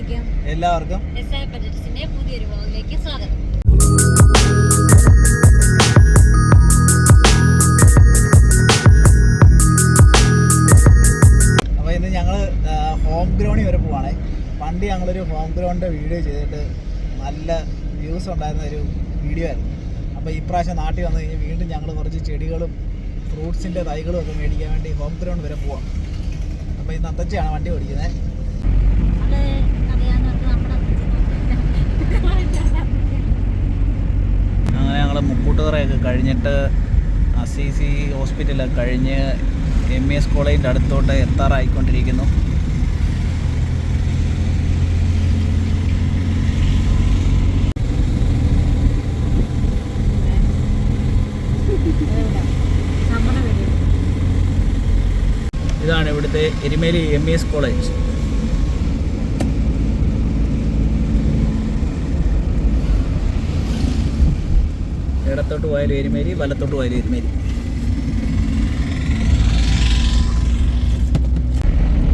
എല്ലാവർക്കും പുതിയൊരു സ്വാഗതം. അപ്പോൾ ഇന്ന് ഞങ്ങൾ ഹോം ഗ്രൗണ്ടിൽ വരെ പോവാണേ. പണ്ട് ഞങ്ങളൊരു ഹോം ഗ്രൗണ്ട് വീഡിയോ ചെയ്തിട്ട് നല്ല വ്യൂസ് ഉണ്ടായിരുന്ന ഒരു വീഡിയോ ആയിരുന്നു. അപ്പോൾ ഇപ്രാവശ്യം നാട്ടിൽ വന്നു കഴിഞ്ഞാൽ വീണ്ടും ഞങ്ങൾ കുറച്ച് ചെടികളും ഫ്രൂട്ട്സിന്റെ തൈകളും ഒക്കെ മേടിക്കാൻ വേണ്ടി ഹോം ഗ്രൗണ്ട് വരെ പോവാം. അപ്പോൾ ഇന്ന് അത്തച്ചയാണ് വണ്ടി ഓടിക്കുന്നത് അത് അറിയാവുന്നവർക്ക് നമ്മുടെ അങ്ങനെ ഞങ്ങൾ മുക്കൂട്ടുതറയൊക്കെ കഴിഞ്ഞിട്ട് അസീസി ഹോസ്പിറ്റലൊക്കെ കഴിഞ്ഞ് എം ഇ എസ് കോളേജിന്റെ അടുത്തോട്ട് എത്താറായിക്കൊണ്ടിരിക്കുന്നു. ഇതാണ് ഇവിടുത്തെ Erumeli M E S college. ഇടത്തോട്ട് പോയാലും എരുമേലി വലത്തോട്ട് പോയാലും എരുമേലി.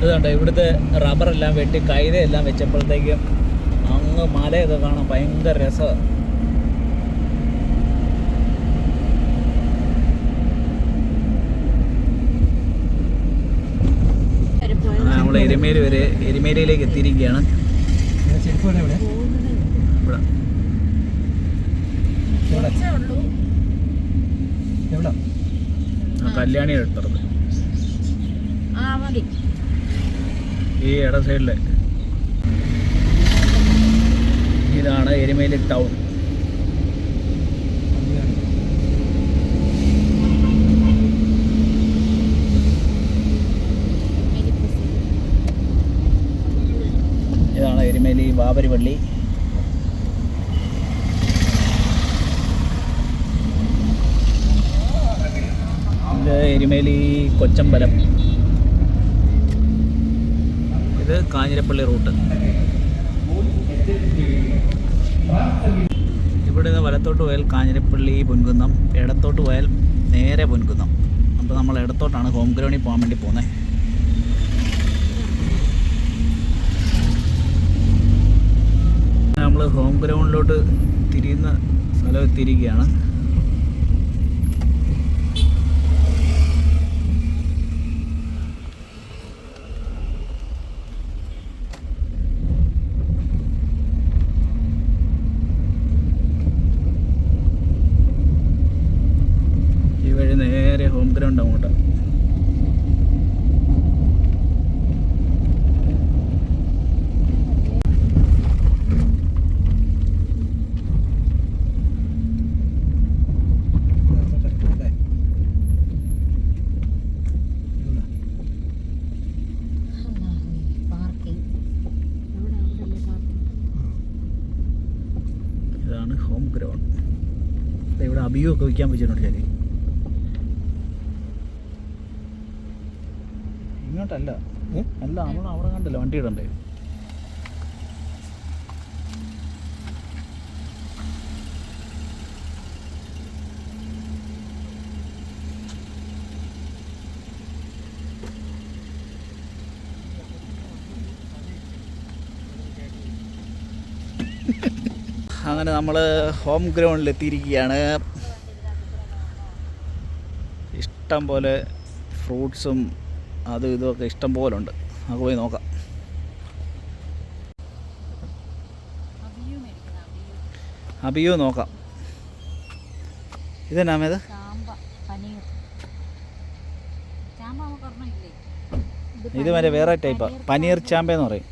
ഇതുണ്ട് ഇവിടുത്തെ റബ്ബറെല്ലാം വെട്ടി കൈതയെല്ലാം വെച്ചപ്പോഴത്തേക്കും അങ്ങ് മലയൊക്കെ കാണാൻ ഭയങ്കര രസമാണ് എരുമേരി പോയത് നമ്മൾ എരുമേലി വരെ എരുമേലിയിലേക്ക് എത്തിയിരിക്കുകയാണ്. ഇവിടെ. ഉള്ളൂ. ആ കല്യാണി എടുത്തത്. ആ മതി. ഈ ഇട സൈഡിൽ ഇതാണ് എരുമേലി ടൗൺ ഇതാണ് എരുമേലി ബാബരി പള്ളി ഇത് എരുമേലി കൊച്ചമ്പലം. ഇത് കാഞ്ഞിരപ്പള്ളി റൂട്ട്. ഇവിടെ നിന്ന് വലത്തോട്ട് പോയാൽ കാഞ്ഞിരപ്പള്ളി പൊൻകുന്നം ഇടത്തോട്ട് പോയാൽ നേരെ പൊൻകുന്നം. അപ്പോൾ നമ്മൾ ഇടത്തോട്ടാണ് ഹോം ഗ്രൗണ്ടിൽ പോകാൻ വേണ്ടി പോകുന്നത് നമ്മൾ ഹോം ഗ്രൗണ്ടിലോട്ട് തിരിയുന്ന സ്ഥലം എത്തിയിരിക്കുകയാണ് ഈ വഴി ഹോം ഗ്രൗണ്ട് അങ്ങോട്ട് ഇതാണ് ഹോം ഗ്രൗണ്ട് ഇവിടെ അബിയു ഒക്കെ വയ്ക്കാൻ പറ്റുന്നുണ്ട് ശരി. ഇങ്ങോട്ടല്ല അല്ല നമ്മൾ അവിടെ കണ്ടല്ലോ വണ്ടി ഇടണ്ടേ? അങ്ങനെ നമ്മൾ ഹോം ഗ്രൗണ്ടിൽ എത്തിയിരിക്കുകയാണ് ഇഷ്ടം പോലെ ഫ്രൂട്ട്സും അതും ഇതുമൊക്കെ ഇഷ്ടം പോലെ ഉണ്ട് നമുക്ക് പോയി നോക്കാം. അബിയു നോക്കാം. ഇതെന്നാമേത് ഇത്? മറ്റേ വേറെ ടൈപ്പാ. പനീർ ചാമ്പ എന്ന് പറയും.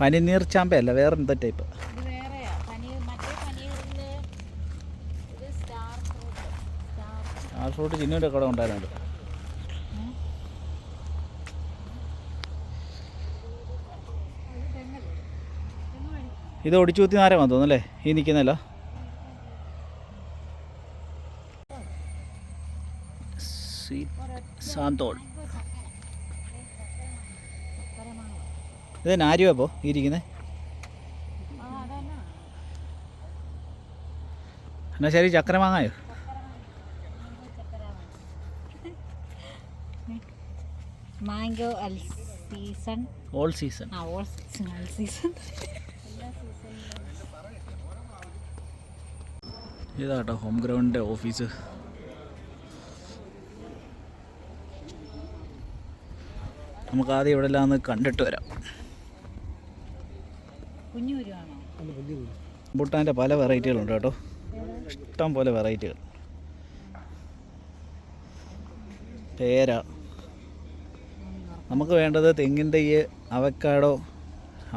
പനിനീർ ചാമ്പ അല്ല വേറെ എന്താ ടൈപ്പ്? Star fruit. സ്റ്റാർ ആ ഫ്രൂട്ട് ചിന്നുവിന്റെ കൂടെ ഉണ്ടായിരുന്നുണ്ട് ഇത് ഒടിച്ചു കുത്തി നാരമാ തോന്നുന്നല്ലേ ഈ നിൽക്കുന്നല്ല സാന്തോൾ. ഇത് നാരുവാ അപ്പോൾ ഇരിക്കുന്നത് എന്നാ ശരി ചക്കര മാങ്ങായോ mango season all season all season all season എല്ലാ സീസണിലും ഇതാട്ടോ ഹോം ഗ്രൗണ്ടിന്റെ ഓഫീസ് നമുക്ക് ആദ്യം ഇവിടെ എല്ലാം ഒന്ന് കണ്ടിട്ട് വരാം. ബുട്ടാന്റെ പല വെറൈറ്റികളുണ്ട് കേട്ടോ. ഇഷ്ടം പോലെ വെറൈറ്റികൾ പേര. നമുക്ക് വേണ്ടത് തെങ്ങിൻ തയ്യ് അവക്കാടോ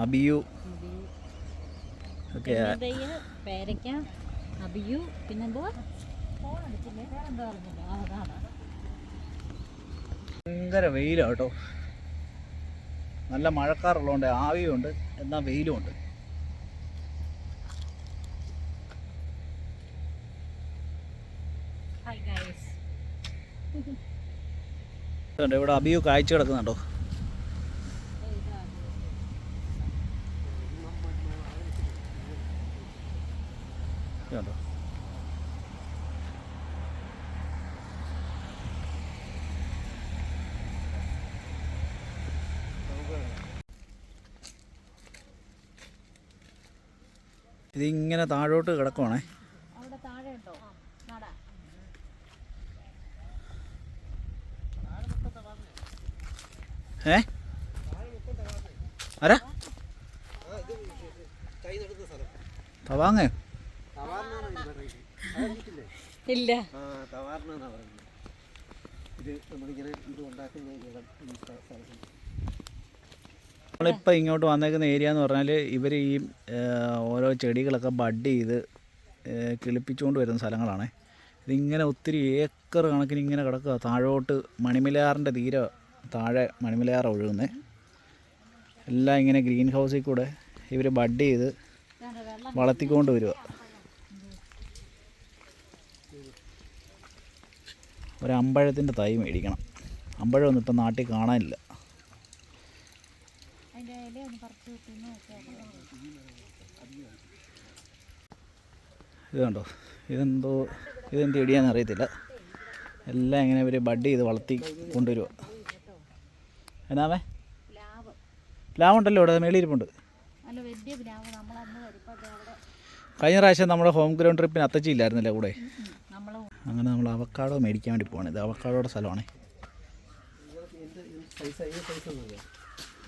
അബിയു. ഒക്കെ പേരയ്ക്ക അബിയു അതാണ് ഭയങ്കര വെയിലാണ് കേട്ടോ. നല്ല മഴക്കാറുള്ളതുകൊണ്ട് ആവിയുണ്ട് എന്നാൽ വെയിലുമുണ്ട് ഇവിടെ അബിയു കാഴ്ച കിടക്കുന്നുണ്ടോ ഇതുണ്ടോ ഇതിങ്ങനെ താഴോട്ട് കിടക്കുവാണേ. അവിടെ താഴെ പറയുന്നത് ഇത് നമ്മളിങ്ങനെ ഇത് ഉണ്ടാക്കുന്ന ഇല്ല നമ്മളിപ്പോൾ ഇങ്ങോട്ട് വന്നേക്കുന്ന ഏരിയ എന്ന് പറഞ്ഞാൽ ഇവർ ഈ ഓരോ ചെടികളൊക്കെ ബഡ് ചെയ്ത് കിളിപ്പിച്ചുകൊണ്ട് വരുന്ന സ്ഥലങ്ങളാണ്. ഇതിങ്ങനെ ഒത്തിരി ഏക്കർ കണക്കിന് ഇങ്ങനെ കിടക്കുക താഴോട്ട് മണിമലയാറിന്റെ തീരെ താഴെ മണിമലയാർ ഒഴുകുന്നത് എല്ലാം ഇങ്ങനെ ഗ്രീൻ ഹൗസിൽ കൂടെ ഇവർ ബഡ് ചെയ്ത് വളർത്തിക്കൊണ്ട് വരിക ഒരു തൈ മേടിക്കണം. അമ്പഴമൊന്നും ഇപ്പം നാട്ടിൽ കാണാനില്ല. ഇല ഒന്ന് പറിച്ച് വെച്ചേക്കണം ഇത് കണ്ടോ? ഇതെന്തോ ഇതെന്ത് ഇടിയാന്ന് അറിയത്തില്ല. എല്ലാം ഇങ്ങനെ ഇവർ ബഡ് ചെയ്ത് വളർത്തി കൊണ്ടുവരുക എന്നാമേ? പ്ലാവ്. പ്ലാവുണ്ടല്ലോ ഇവിടെ മേളിയിരിപ്പുണ്ട് കഴിഞ്ഞ പ്രാവശ്യം നമ്മുടെ ഹോം ഗ്രൗണ്ട് ട്രിപ്പിന് അത്തച്ചി ഇല്ലായിരുന്നല്ലേ കൂടെ? അങ്ങനെ നമ്മൾ അവക്കാടോ മേടിക്കാൻ വേണ്ടി പോവാണ്. ഇത് അവക്കാടോയുടെ സ്ഥലമാണ്.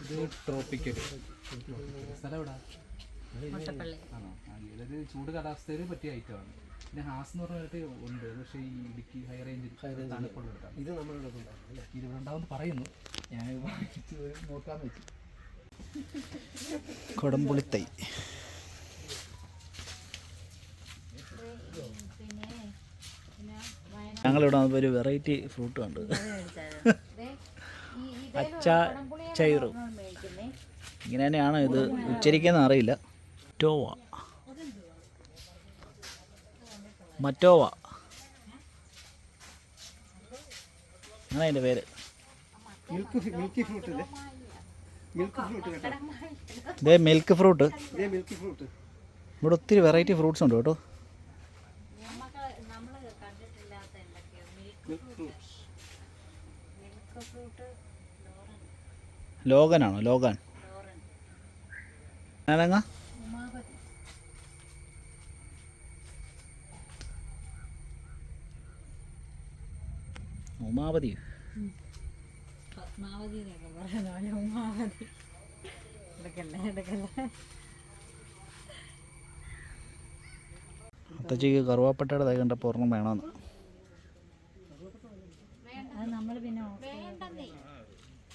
ഇത് ട്രോപ്പിക്കൽ സ്ഥലം എവിടാ മുട്ടപ്പള്ളി. ആണോ? ആ, ഇത് ചൂട് കാലാവസ്ഥയിൽ പറ്റിയ ഐറ്റമാണ് പിന്നെ ഹാസ് എന്ന് പറഞ്ഞിട്ട് ഉണ്ട്. പക്ഷേ ഈ ഇടുക്കി ഹൈ റേഞ്ച് തണുപ്പുള്ള ഇത് നമ്മളുടെ ഇത് ഇവിടെ ഉണ്ടാവും പറയുന്നു. ഞാൻ വാങ്ങിച്ച് നോക്കാന്ന് വെച്ചു. കൊടംപുളിത്തൈ. ഞങ്ങളിവിടെ ഒരു വെറൈറ്റി ഫ്രൂട്ട് ഉണ്ട് ദേ, ഈ ഇതേലും അച്ച ചൈറു. ഇങ്ങനെ തന്നെയാണ് ഇത് ഉച്ചരിക്കുന്ന അറിയില്ല. ടോവ മറ്റോവ. അങ്ങനെ അതിന്റെ പേര്. ഇതേ മിൽക്ക് ഫ്രൂട്ട്. ഇവിടെ ഒത്തിരി വെറൈറ്റി ഫ്രൂട്ട്സ് ഉണ്ട് കേട്ടോ. മിൽക്ക് ഫ്രൂട്ട് മിൽക്ക് ഫ്രൂട്ട് ലോറൻ ലോഗനാണോ ലോകൻ. ഞാനങ്ങ ഉമാപതി. പത്മാവതി എന്നൊക്കെ പറയുന്ന ഉമാവതി എടുക്കല്ലേ എടുക്കല്ലേ അത്തച്ചിക്ക് കറുവാപ്പട്ടയുടെ തൈ കണ്ടപ്പോൾ ഒരെണ്ണം വേണമെന്ന് അത് നമ്മൾ പിന്നെ വേണ്ടെന്നേ അതൊന്നും വേണ്ട ഇതിനകത്ത് വില അറിയിക്കുമോ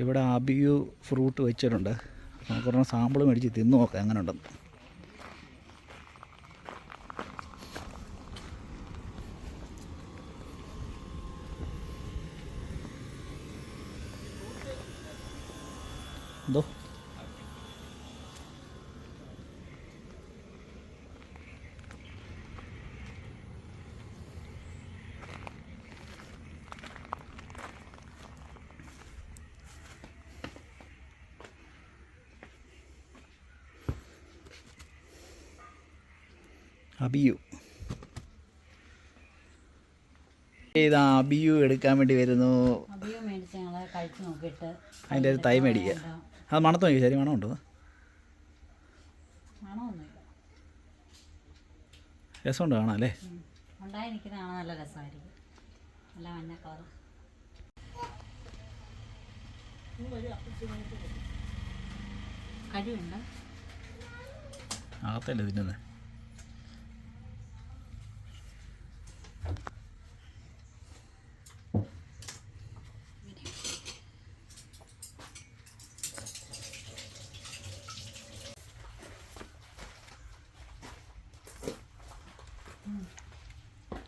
ഇവിടെ അബിയു ഫ്രൂട്ട് വെച്ചിട്ടുണ്ട്. നമുക്കൊരെണ്ണം സാമ്പിൾ മേടിച്ച് തിന്നു നോക്കാം എങ്ങനെ ഉണ്ടെന്ന് എന്തോ? അബിയു. ഇതാ അബിയു എടുക്കാൻ വേണ്ടി വരുന്നു. അതിന്റെ ഒരു തൈ മേടിക്കുക. അത് മണത്ത് നോക്കി ശരി മണമുണ്ടോ രസമുണ്ട് കാണാം അല്ലേ? നല്ല രസമായിരിക്കും. നല്ല മഞ്ഞ കളർ കഴിവുണ്ട് അകത്തല്ലേ തിന്നുന്നത്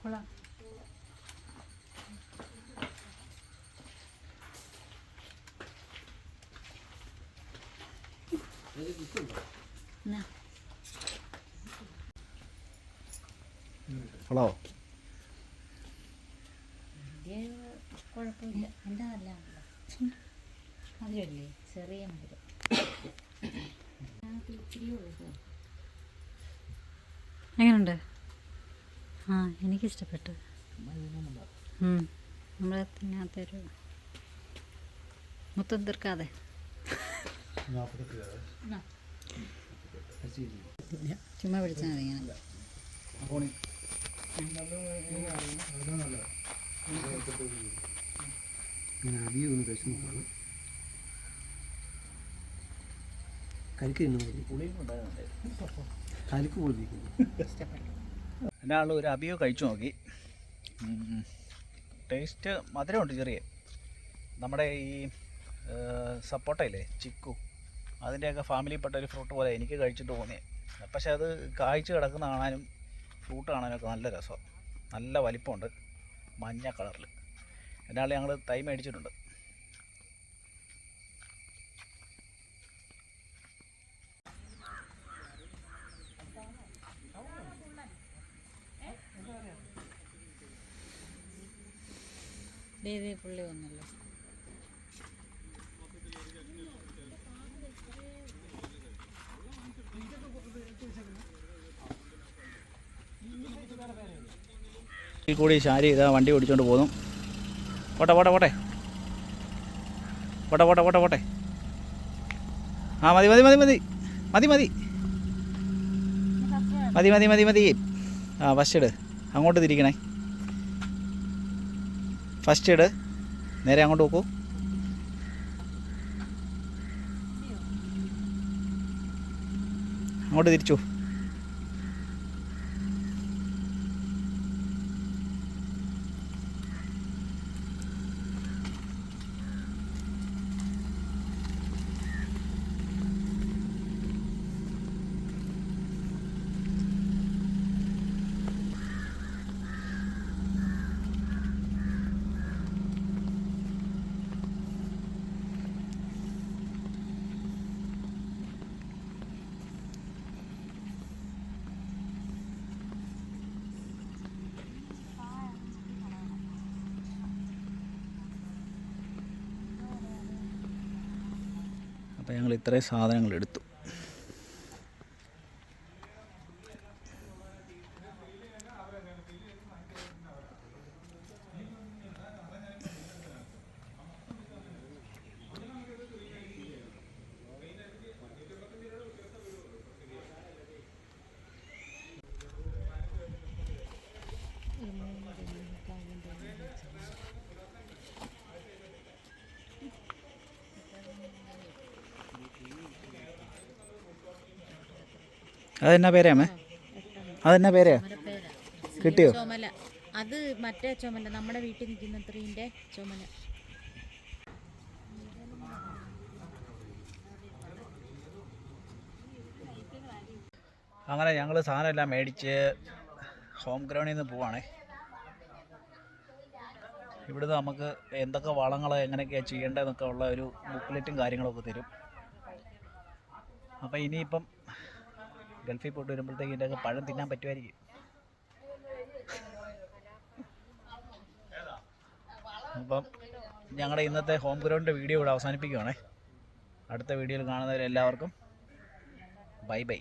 കൊള്ളാം എന്നാ ഹലോ. കുഴപ്പമില്ല എന്റെ നല്ല മധുരമല്ലേ ചെറിയ മധുരം എങ്ങനെയുണ്ട് ആ എനിക്കിഷ്ടപ്പെട്ടു. നമ്മളെ തിന്നാത്തൊരു മൊത്തം തീർക്കാതെ. ചുമ്മാ പിടിച്ചാൽ മതി ഇങ്ങനെ. ഒന്ന് കഴിച്ച് നോക്കണം പൊളിപ്പിക്കുന്നു ഒരാൾ ഒരു അബിയോ കഴിച്ചു നോക്കി. ടേസ്റ്റ് മധുരമുണ്ട് ചെറിയ. നമ്മുടെ ഈ സപ്പോട്ടയില്ലേ ചിക്കു. അതിന്റെയൊക്കെ ഫാമിലിയിൽപ്പെട്ട ഒരു ഫ്രൂട്ട് പോലെ എനിക്ക് കഴിച്ചിട്ട് തോന്നി. പക്ഷെ അത് കായ്ച്ച് കിടക്കുന്ന കാണാനും ഫ്രൂട്ട് കാണാനൊക്കെ നല്ല രസമാണ് നല്ല വലിപ്പമുണ്ട് മഞ്ഞ കളറിൽ എന്നാൽ ഞങ്ങൾ തൈ മേടിച്ചിട്ടുണ്ട്. ദേവി പുള്ളി വന്നല്ലോ. ഈ കൂടി ശാരി ഇതാ വണ്ടി ഓടിച്ചുകൊണ്ട് പോകുന്നു. പോട്ടെ പോട്ടെ പോട്ടെ. പോട്ടെ പോട്ടെ പോട്ടെ പോട്ടെ. ആ മതി മതി മതി മതി. മതി മതി. മതി മതി മതി മതി. ആ ഫസ്റ്റ് ഇട്. അങ്ങോട്ട് തിരിക്കണേ. ഫസ്റ്റ് ഇട്. നേരെ അങ്ങോട്ട് നോക്കൂ. അങ്ങോട്ട് തിരിച്ചു. അപ്പോൾ ഞങ്ങൾ ഇത്രയും സാധനങ്ങൾ എടുത്തു. അതെന്നാ പേരാമേ അതെന്നാ പേരാ? കിട്ടിയോ? ചുമല. അത് മറ്റേ ചുമല. നമ്മുടെ വീട്ടിൽ നിൽക്കുന്ന ത്രീന്റെ ചുമല. അങ്ങനെ ഞങ്ങൾ സാധനം എല്ലാം മേടിച്ച് ഹോം ഗ്രൗണ്ടിൽ നിന്ന് പോവാണേ. ഇവിടുന്ന് നമുക്ക് എന്തൊക്കെ വളങ്ങൾ എങ്ങനെയൊക്കെയാണ് ചെയ്യേണ്ടതെന്നൊക്കെ ഉള്ള ഒരു ബുക്ക്ലെറ്റും കാര്യങ്ങളൊക്കെ തരും. അപ്പോൾ ഇനിയിപ്പം ഗൾഫിൽ പോയിട്ട് വരുമ്പോഴത്തേക്ക് ഇതിന്റെ പഴം തിന്നാൻ പറ്റുമായിരിക്കും. അപ്പം ഞങ്ങളുടെ ഇന്നത്തെ ഹോം ഗ്രൗണ്ട് വീഡിയോ ഇവിടെ അവസാനിപ്പിക്കുവാണേ. അടുത്ത വീഡിയോയിൽ കാണുന്നവരെല്ലാവർക്കും ബൈ ബൈ.